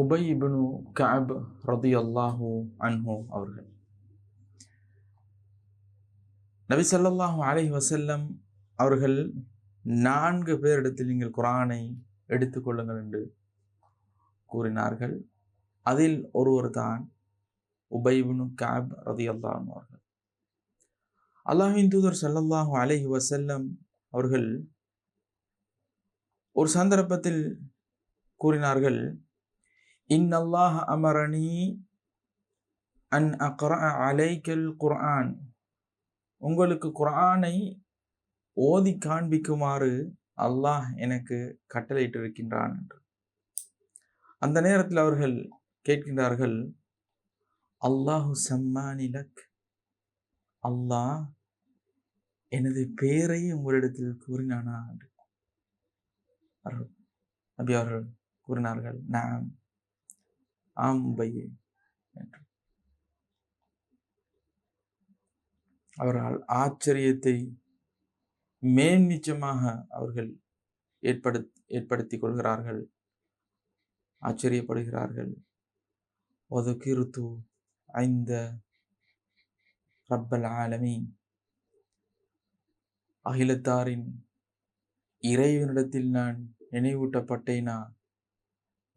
உபை இபனு கஅப் ரதியல்லாஹு அன்ஹு அவர்கள். நபி ஸல்லல்லாஹு அலஹி வசல்லம் அவர்கள் நான்கு பேரிடத்தில் நீங்கள் குரானை எடுத்துக்கொள்ளுங்கள் என்று கூறினார்கள். அதில் ஒருவர் தான் உபை இப்னு கஅப் ரதியல்லாஹு அன்ஹு அவர்கள். அல்லாஹின் தூதர் ஸல்லல்லாஹு அலஹி வசல்லம் அவர்கள் ஒரு சந்தர்ப்பத்தில் கூறினார்கள் இன்னல்லாஹ் அமரணி அன் அக்ரா அலைக்கல் குர்ஆன் உங்களுக்கு குர்ஆனை ஓதி காண்பிக்குமாறு அல்லாஹ் எனக்கு கட்டளையிட்டிருக்கின்றான் என்று. அந்த நேரத்தில் அவர்கள் கேட்கின்றார்கள் அல்லாஹு சம்மானிலக் அல்லாஹ் எனது பெயரை உங்களிடத்தில் கூறினானா என்று. அவர்கள் நபி அவர்கள் கூறினார்கள் நான் ஆம்பையே என்று அவர்கள் ஆச்சரியத்தை மேன்மிச்சமாக அவர்கள் ஏற்படுத் ஏற்படுத்திக் கொள்கிறார்கள். ஆச்சரியப்படுகிறார்கள். ஒதுக்கிருத்து ஐந்த ரப்பல் ஆலமி அகிலத்தாரின் இறைவனிடத்தில் நான் நினைவூட்டப்பட்டேனா?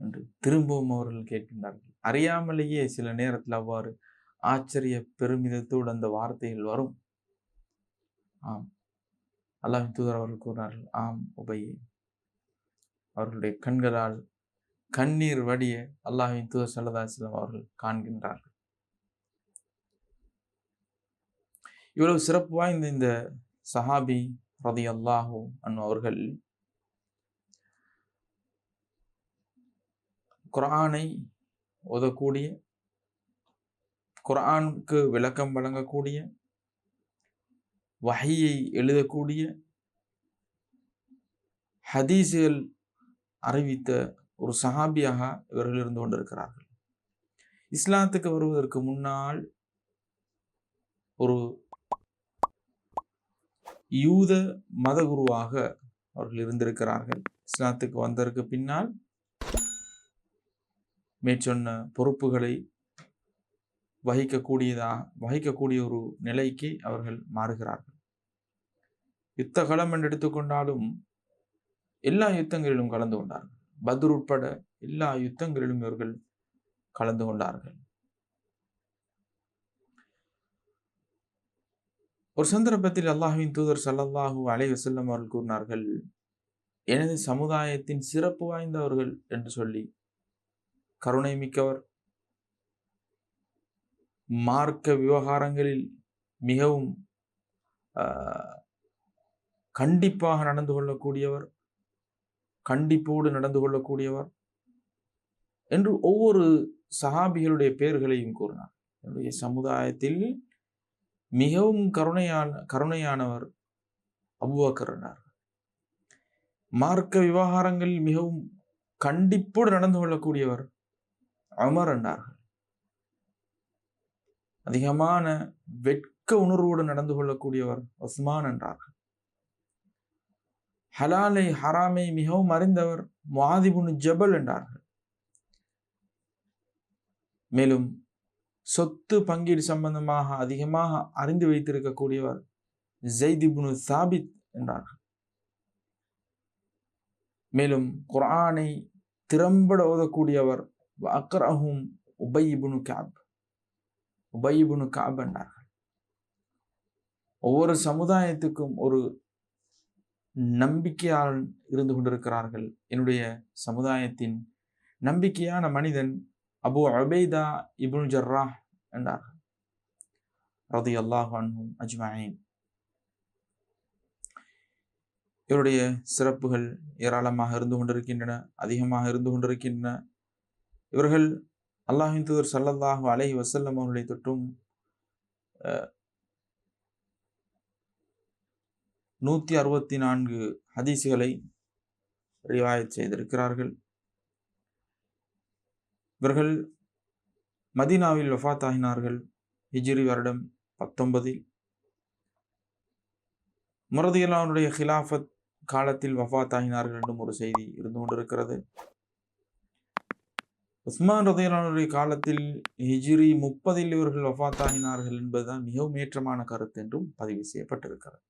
என்று திரும்பவும் அவர்கள் கேட்கின்றார்கள். அறியாமலேயே சில நேரத்தில் அவ்வாறு ஆச்சரிய பெருமிதத்தோடு அந்த வார்த்தைகள் வரும். ஆம். அல்லாஹின் தூதர் அவர்கள் கூறினார்கள் ஆம் உபையே. அவர்களுடைய கண்களால் கண்ணீர் வடிய அல்லாஹின் தூதர் சல்லதாஸ்லம் அவர்கள் காண்கின்றார்கள். இவ்வளவு சிறப்பு வாய்ந்த இந்த சஹாபி ரதி அல்லாஹூ அன் அவர்கள் குரானை ஓதக்கூடிய குரானுக்கு விளக்கம் வழங்கக்கூடிய வகையை எழுதக்கூடிய ஹதீஸுகள் அறிவித்த ஒரு சஹாபியாக இவர்கள் இருந்து கொண்டிருக்கிறார்கள். இஸ்லாத்துக்கு வருவதற்கு முன்னால் ஒரு யூத மதகுருவாக அவர்கள் இருந்திருக்கிறார்கள். இஸ்லாத்துக்கு வந்ததற்கு பின்னால் மேற்சொன்ன பொறுப்புகளை வகிக்கக்கூடியதா வகிக்கக்கூடிய ஒரு நிலைக்கு அவர்கள் மாறுகிறார்கள். யுத்த களம் என்று எடுத்துக்கொண்டாலும் எல்லா யுத்தங்களிலும் கலந்து கொண்டார்கள். பத்ர் உட்பட எல்லா யுத்தங்களிலும் இவர்கள் கலந்து கொண்டார்கள். ஒரு சந்தர்ப்பத்தில் அல்லாஹுவின் தூதர் சல்லல்லாஹு அலை வசல்லம் அவர்கள் கூறினார்கள் எனது சமுதாயத்தின் சிறப்பு வாய்ந்தவர்கள் என்று சொல்லி கருணை மிக்கவர். மார்க்க விவகாரங்களில் மிகவும் கண்டிப்பாக நடந்து கொள்ளக்கூடியவர் கண்டிப்போடு நடந்து கொள்ளக்கூடியவர் என்று ஒவ்வொரு சஹாபிகளுடைய பெயர்களையும் கூறினார். என்னுடைய சமுதாயத்தில் மிகவும் கருணையான கருணையானவர் அபுபக்கர் மார்க்க விவகாரங்களில் மிகவும் கண்டிப்போடு நடந்து கொள்ளக்கூடியவர் அமர் என்றார்கள் அதிகமான வெட்க உணர்வோடு நடந்து கொள்ளக்கூடியவர் உஸ்மான் என்றார்கள் ஹலாலை ஹராமை மிகவும் அறிந்தவர் மாதிபுனு ஜபல் என்றார்கள். மேலும் சொத்து பங்கீடு சம்பந்தமாக அதிகமாக அறிந்து வைத்திருக்கக்கூடியவர் ஜெய்திபுனு சாபித் என்றார்கள். மேலும் குரானை திறம்பட ஓதக்கூடியவர் அக்ரஹும் உபயிபுனு கேப் உபயிபுனு கேப் என்றார்கள் ஒவ்வொரு சமுதாயத்துக்கும் ஒரு நம்பிக்கையாளன் இருந்து கொண்டிருக்கிறார்கள் என்னுடைய சமுதாயத்தின் நம்பிக்கையான மனிதன் அபு அபேதா இபுன் ஜர்ரா என்றார்கள் ரதி அல்லாஹ் அன்ஹும் அஜ்மாயின். இவருடைய சிறப்புகள் ஏராளமாக இருந்து கொண்டிருக்கின்றன அதிகமாக இருந்து கொண்டிருக்கின்றன. இவர்கள் அல்லாஹின் தூதர் சல்லல்லாஹு அலை வசல்லம் அவர்களை தொற்றும் நூற்றி அறுபத்தி நான்கு ஹதீஸுகளை ரிவாயத் செய்திருக்கிறார்கள். இவர்கள் மதீனாவில் வஃத் ஆகினார்கள் ஹிஜ்ரி வருடம் பத்தொன்பதில். முரதியலானுடைய ஹிலாஃபத் காலத்தில் வஃத் ஆகினார்கள் என்றும் ஒரு செய்தி இருந்து கொண்டிருக்கிறது. உஸ்மான் ரதையலானுடைய காலத்தில் ஹிஜ்ரி முப்பதில் இவர்கள் வஃத்தாகினார்கள் என்பதுதான் மிகவும் ஏற்றமான கருத்து என்றும் பதிவு செய்யப்பட்டிருக்கிறது.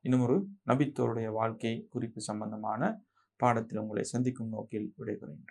இன்னும் ஒரு நபித்தோருடைய வாழ்க்கை குறிப்பு சம்பந்தமான பாடத்தில் உங்களை சந்திக்கும் நோக்கில் விடைபெறுகின்றோம்.